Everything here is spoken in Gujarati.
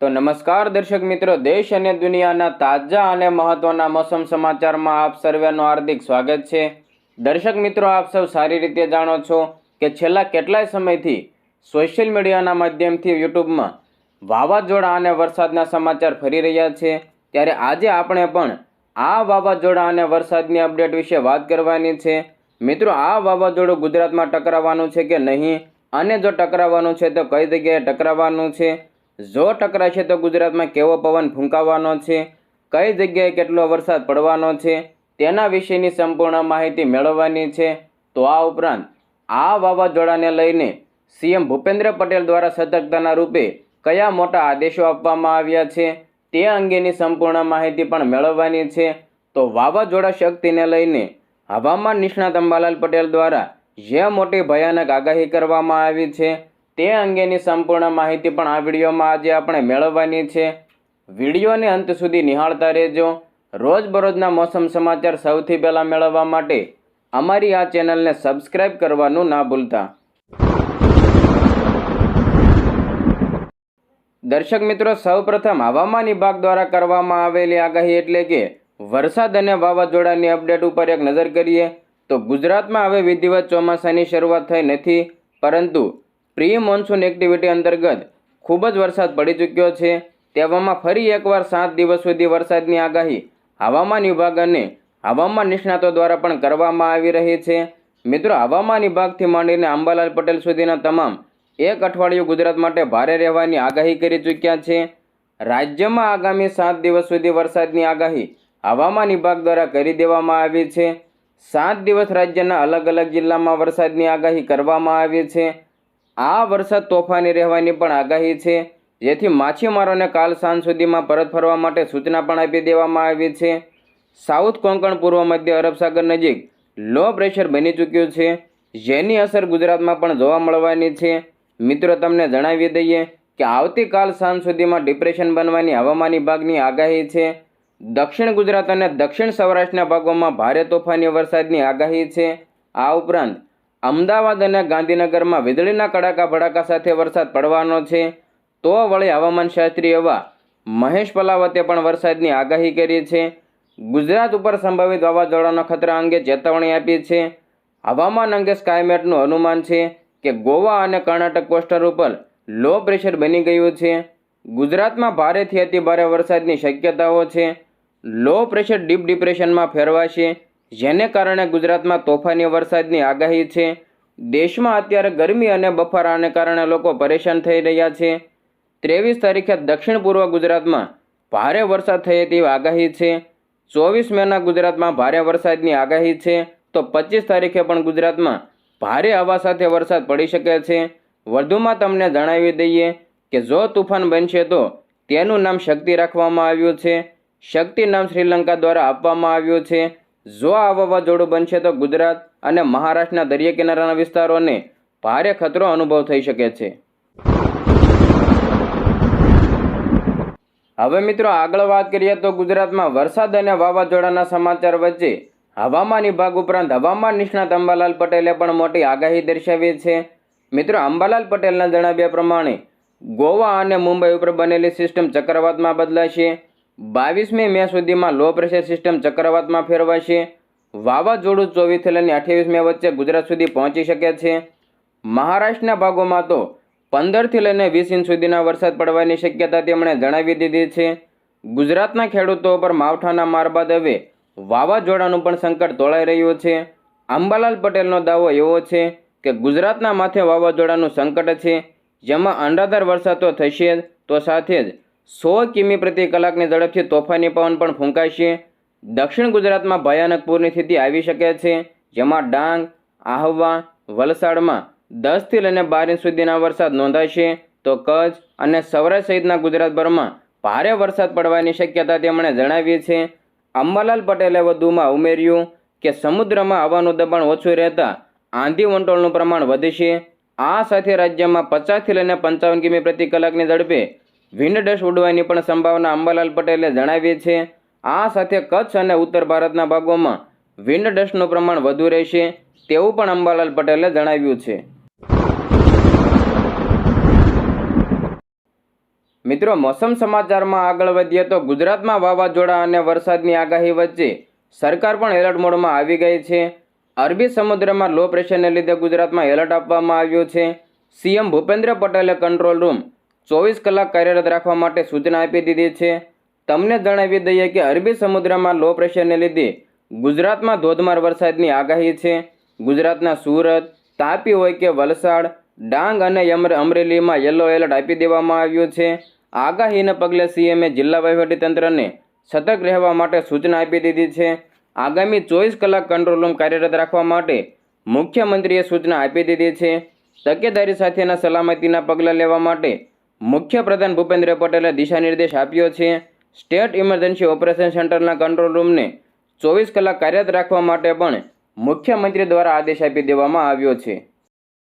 તો નમસ્કાર દર્શક મિત્રો, દેશ અને દુનિયાના તાજા અને મહત્વના મોસમ સમાચારમાં આપ સર્વેનું હાર્દિક સ્વાગત છે. દર્શક મિત્રો, આપ સૌ સારી રીતે જાણો છો કે છેલ્લા કેટલાય સમયથી સોશિયલ મીડિયાના માધ્યમથી યુટ્યુબમાં વાવાઝોડા અને વરસાદના સમાચાર ફરી રહ્યા છે. ત્યારે આજે આપણે પણ આ વાવાઝોડા અને વરસાદની અપડેટ વિશે વાત કરવાની છે. મિત્રો, આ વાવાઝોડું ગુજરાતમાં ટકરાવવાનું છે કે નહીં? અને જો ટકરાવવાનું છે તો કઈ જગ્યાએ ટકરાવવાનું છે? જો ટકરાશે તો ગુજરાતમાં કેવો પવન ફૂંકાવાનો છે? કઈ જગ્યાએ કેટલો વરસાદ પડવાનો છે? તેના વિશેની સંપૂર્ણ માહિતી મેળવવાની છે. તો આ ઉપરાંત, આ વાવાઝોડાને લઈને સીએમ ભૂપેન્દ્ર પટેલ દ્વારા સતર્કતાના રૂપે કયા મોટા આદેશો આપવામાં આવ્યા છે, તે અંગેની સંપૂર્ણ માહિતી પણ મેળવવાની છે. તો વાવાઝોડા શક્તિને લઈને હવામાન નિષ્ણાત અંબાલાલ પટેલ દ્વારા જે મોટી ભયાનક આગાહી કરવામાં આવી છે તે અંગેની સંપૂર્ણ માહિતી પણ આ વિડીયોમાં આજે આપણે મેળવવાની છે. વિડીયોને અંત સુધી નિહાળતા રહેજો. રોજબરોજના મોસમ સમાચાર સૌથી પહેલાં મેળવવા માટે અમારી આ ચેનલને સબસ્ક્રાઇબ કરવાનું ના ભૂલતા. દર્શક મિત્રો, સૌપ્રથમ હવામાન વિભાગ દ્વારા કરવામાં આવેલી આગાહી એટલે કે વરસાદ અને વાવાઝોડાની અપડેટ ઉપર એક નજર કરીએ તો ગુજરાતમાં હવે વિધિવત ચોમાસાની શરૂઆત થઈ નથી, પરંતુ પ્રી મોન્સૂન એક્ટિવિટી અંતર્ગત ખૂબ જ વરસાદ પડી ચૂક્યો છે. તેવામાં ફરી એકવાર સાત દિવસ સુધી વરસાદની આગાહી હવામાન વિભાગ અને હવામાન નિષ્ણાતો દ્વારા પણ કરવામાં આવી રહી છે. મિત્રો, હવામાન વિભાગથી માંડીને અંબાલાલ પટેલ સુધીના તમામ એક અઠવાડિયું ગુજરાત માટે ભારે રહેવાની આગાહી કરી ચૂક્યા છે. રાજ્યમાં આગામી સાત દિવસ સુધી વરસાદની આગાહી હવામાન વિભાગ દ્વારા કરી દેવામાં આવી છે. સાત દિવસ રાજ્યના અલગ અલગ જિલ્લામાં વરસાદની આગાહી કરવામાં આવી છે. આ વરસાદ તોફાની રહેવાની પણ આગાહી છે. જેથી માછીમારોને કાલ સાંજ સુધીમાં પરત ફરવા માટે સૂચના પણ આપી દેવામાં આવી છે. સાઉથ કોંકણ પૂર્વ મધ્ય અરબ સાગર નજીક લો પ્રેશર બની ચૂક્યું છે. જેની અસર ગુજરાતમાં પણ જોવા મળવાની છે. મિત્રો, તમને જણાવી દઈએ કે આવતીકાલ સાંજ સુધીમાં ડિપ્રેશન બનવાની હવામાન વિભાગની આગાહી છે. દક્ષિણ ગુજરાત અને દક્ષિણ સૌરાષ્ટ્રના ભાગોમાં ભારે તોફાની વરસાદની આગાહી છે. આ ઉપરાંત અમદાવાદ અને ગાંધીનગરમાં વીજળીના કડાકા ભડાકા સાથે વરસાદ પડવાનો છે. તો વળી હવામાન શાસ્ત્રી એવા મહેશ પલાવતે પણ વરસાદની આગાહી કરી છે. ગુજરાત ઉપર સંભવિત વાવાઝોડાના ખતરા અંગે ચેતવણી આપી છે. હવામાન અંગે સ્કાયમેટનું અનુમાન છે કે ગોવા અને કર્ણાટક કોસ્ટર ઉપર લો પ્રેશર બની ગયું છે. ગુજરાતમાં ભારેથી અતિ ભારે વરસાદની શક્યતાઓ છે. લો પ્રેશર ડીપ ડિપ્રેશનમાં ફેરવાશે. જેને કારણે ગુજરાતમાં તોફાની વરસાદની આગાહી છે. દેશમાં અત્યારે ગરમી અને બફારાને કારણે લોકો પરેશાન થઈ રહ્યા છે. ત્રેવીસ તારીખે દક્ષિણ પૂર્વ ગુજરાતમાં ભારે વરસાદ થયે તેવી આગાહી છે. ચોવીસ મેના ગુજરાતમાં ભારે વરસાદની આગાહી છે. તો પચીસ તારીખે પણ ગુજરાતમાં ભારે હવા સાથે વરસાદ પડી શકે છે. વધુમાં તમને જણાવી દઈએ કે જો તુફાન બનશે તો તેનું નામ શક્તિ રાખવામાં આવ્યું છે. શક્તિ નામ શ્રીલંકા દ્વારા આપવામાં આવ્યું છે. જો આ વાવાઝોડું બનશે તો ગુજરાત અને મહારાષ્ટ્રના દરિયા કિનારાના વિસ્તારોને ભારે ખતરો અનુભવ થઈ શકે છે. હવે મિત્રો આગળ વાત કરીએ તો ગુજરાતમાં વરસાદ અને વાવાઝોડાના સમાચાર વચ્ચે હવામાન વિભાગ ઉપરાંત હવામાન નિષ્ણાત અંબાલાલ પટેલે પણ મોટી આગાહી દર્શાવી છે. મિત્રો અંબાલાલ પટેલના જણાવ્યા પ્રમાણે ગોવા અને મુંબઈ ઉપર બનેલી સિસ્ટમ ચક્રવાતમાં બદલાશે. બાવીસમી મે સુધીમાં લો પ્રેશર સિસ્ટમ ચક્રવાતમાં ફેરવાશે. વાવાઝોડું ચોવીસથી લઈને અઠ્યાવીસ મે વચ્ચે ગુજરાત સુધી પહોંચી શકે છે. મહારાષ્ટ્રના ભાગોમાં તો પંદરથી લઈને વીસ ઇંચ સુધીના વરસાદ પડવાની શક્યતા તેમણે જણાવી દીધી છે. ગુજરાતના ખેડૂતો પર માવઠાના માર બાદ હવે વાવાઝોડાનું પણ સંકટ તોળાઈ રહ્યું છે. અંબાલાલ પટેલનો દાવો એવો છે કે ગુજરાતના માથે વાવાઝોડાનું સંકટ છે. જેમાં અંડાધાર વરસાદ તો થશે જ, તો સાથે જ સો કિમી પ્રતિ કલાકની ઝડપથી તોફાની પવન પણ ફૂંકાશે. દક્ષિણ ગુજરાતમાં ભયાનક પૂરની સ્થિતિ આવી શકે છે, જેમાં ડાંગ, આહવા, વલસાડમાં દસથી લઈને બાર ઇંચ સુધીના વરસાદ નોંધાશે. તો કચ્છ અને સૌરાષ્ટ્ર સહિતના ગુજરાતભરમાં ભારે વરસાદ પડવાની શક્યતા તેમણે જણાવી છે. અંબાલાલ પટેલે વધુમાં ઉમેર્યું કે સમુદ્રમાં હવાનું દબાણ ઓછું રહેતા આંધી વંટોળનું પ્રમાણ વધશે આ સાથે રાજ્યમાં પચાસથી લઈને પંચાવન કિમી પ્રતિ કલાકની ઝડપે વિન્ડ ડસ્ટ ઉડવાની પણ સંભાવના અંબાલાલ પટેલે જણાવી છે. આ સાથે કચ્છ અને ઉત્તર ભારતના ભાગોમાં વિન્ડ ડસ્ટનું પ્રમાણ વધુ રહેશે તેવું પણ અંબાલાલ પટેલે જણાવ્યું છે. મિત્રો, મોસમ સમાચારમાં આગળ વધીએ તો ગુજરાતમાં વાવાઝોડા અને વરસાદની આગાહી વચ્ચે સરકાર પણ એલર્ટ મોડમાં આવી ગઈ છે. અરબી સમુદ્રમાં લો પ્રેશરને લીધે ગુજરાતમાં એલર્ટ આપવામાં આવ્યું છે. સીએમ ભૂપેન્દ્ર પટેલે કંટ્રોલ રૂમ ચોવીસ કલાક કાર્યરત રાખવા માટે સૂચના આપી દીધી છે. તમને જણાવી દઈએ કે અરબી સમુદ્રમાં લો પ્રેશરને લીધે ગુજરાતમાં ધોધમાર વરસાદની આગાહી છે. ગુજરાતના સુરત, તાપી હોય કે વલસાડ, ડાંગ અને અમરે- અમરેલીમાં યલો એલર્ટ આપી દેવામાં આવ્યું છે. આગાહીને પગલે સીએમએ જિલ્લા વહીવટીતંત્રને સતર્ક રહેવા માટે સૂચના આપી દીધી છે. આગામી ચોવીસ કલાક કંટ્રોલ રૂમ કાર્યરત રાખવા માટે મુખ્યમંત્રીએ સૂચના આપી દીધી છે. તકેદારી સાથેના સલામતીના પગલાં લેવા માટે મુખ્યપ્રધાન ભૂપેન્દ્ર પટેલે દિશાનિર્દેશ આપ્યો છે. સ્ટેટ ઇમરજન્સી ઓપરેશન સેન્ટરના કંટ્રોલ રૂમને ચોવીસ કલાક કાર્યરત રાખવા માટે પણ મુખ્યમંત્રી દ્વારા આદેશ આપી દેવામાં આવ્યો છે.